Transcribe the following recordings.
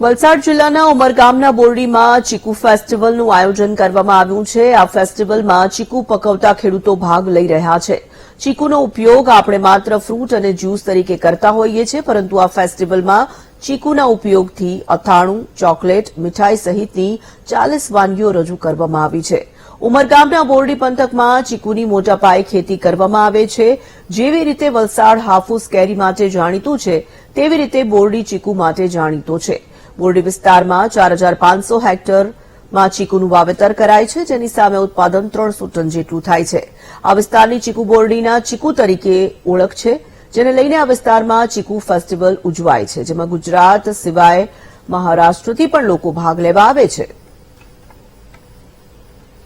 વલસાડ જિલ્લાના ઉમરગામના બોરડીમાં ચીકુ ફેસ્ટિવલનું આયોજન કરવામાં આવ્યું છે. આ ફેસ્ટિવલમાં ચીકુ પકવતા ખેડૂતો ભાગ લઈ રહ્યા છે. ચીકુનો ઉપયોગ આપણે માત્ર ફ્રૂટ અને જ્યુસ તરીકે કરતા હોઈએ છીએ, પરંતુ આ ફેસ્ટિવલમાં ચીકુના ઉપયોગથી અથાણું, ચોકલેટ, મીઠાઈ સહિતની ચાલીસ વાનગીઓ રજૂ કરવામાં આવી છે. ઉમરગામના બોરડી પંથકમાં ચીકુની મોટા પાયે ખેતી કરવામાં આવે છે. જેવી રીતે વલસાડ હાફૂસ કેરી માટે જાણીતું છે, તેવી રીતે બોરડી ચીકુ માટે જાણીતો છે. બોરડી વિસ્તારમાં ચાર હજાર પાંચસો હેક્ટરમાં ચીકુનું વાવેતર કરાય છે, જેની સામે ઉત્પાદન ત્રણસો ટન જેટલું થાય છે. આ વિસ્તારની ચીકુ બોરડીના ચીકુ તરીકે ઓળખ છે, જેને લઈને આ વિસ્તારમાં ચીકુ ફેસ્ટિવલ ઉજવાય છે, જેમાં ગુજરાત સિવાય મહારાષ્ટ્રથી પણ લોકો ભાગ લેવા આવે છે.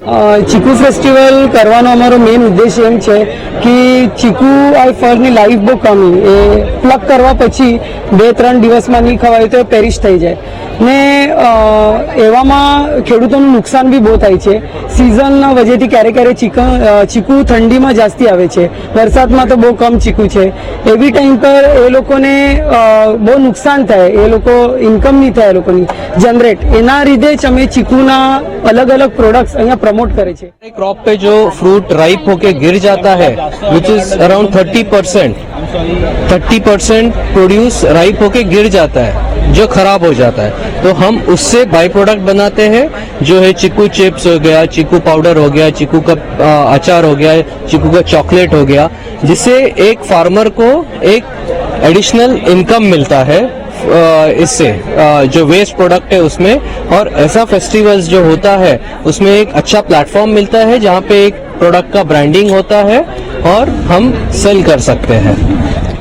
ચીકુ ફેસ્ટિવલ કરવાનો અમારો મેઇન ઉદ્દેશ એમ છે કે ચીકુ આ ફળની લાઈફ બહુ કમી એ પ્લગ કરવા પછી બે ત્રણ દિવસમાં નહીં ખવાય તો એ પેરિશ થઈ જાય. ને અ, એવામાં ખેડૂતોનું નુકસાન બી બહુ થાય છે સિઝનના વજહથી ક્યારેક ક્યારેક ચીકન અ, ચીકુ ઠંડીમાં જાસ્તી આવે છે વરસાદમાં તો બહુ કમ ચીકુ છે એવી ટાઈમ પર એ લોકોને અ, બહુ નુકસાન થાય એ લોકો ઇન્કમ નહીં થાય એ લોકોની જનરેટ એના લીધે જ અમે ચીકુના અલગ અલગ પ્રોડક્ટ્સ અહીંયા પ્રમોટ કરે છે क्रॉप पे जो फ्रूट राइप होके गिर जाता है which is around thirty percent thirty percent produce ripe होके गिर जाता है, जो खराब हो जाता है। तो हम उससे बाई प्रोडक्ट बनाते हैं, जो है चीकू चिप्स हो गया, चीकू पाउडर हो गया, चीकू का अचार हो गया, चीकू का चॉकलेट हो गया, जिससे एक फार्मर को एक एडिशनल इनकम मिलता है इससे जो वेस्ट प्रोडक्ट है उसमें। और ऐसा फेस्टिवल्स जो होता है, उसमें एक अच्छा प्लेटफॉर्म मिलता है, जहाँ पे एक प्रोडक्ट का ब्रांडिंग होता है और हम सेल कर सकते हैं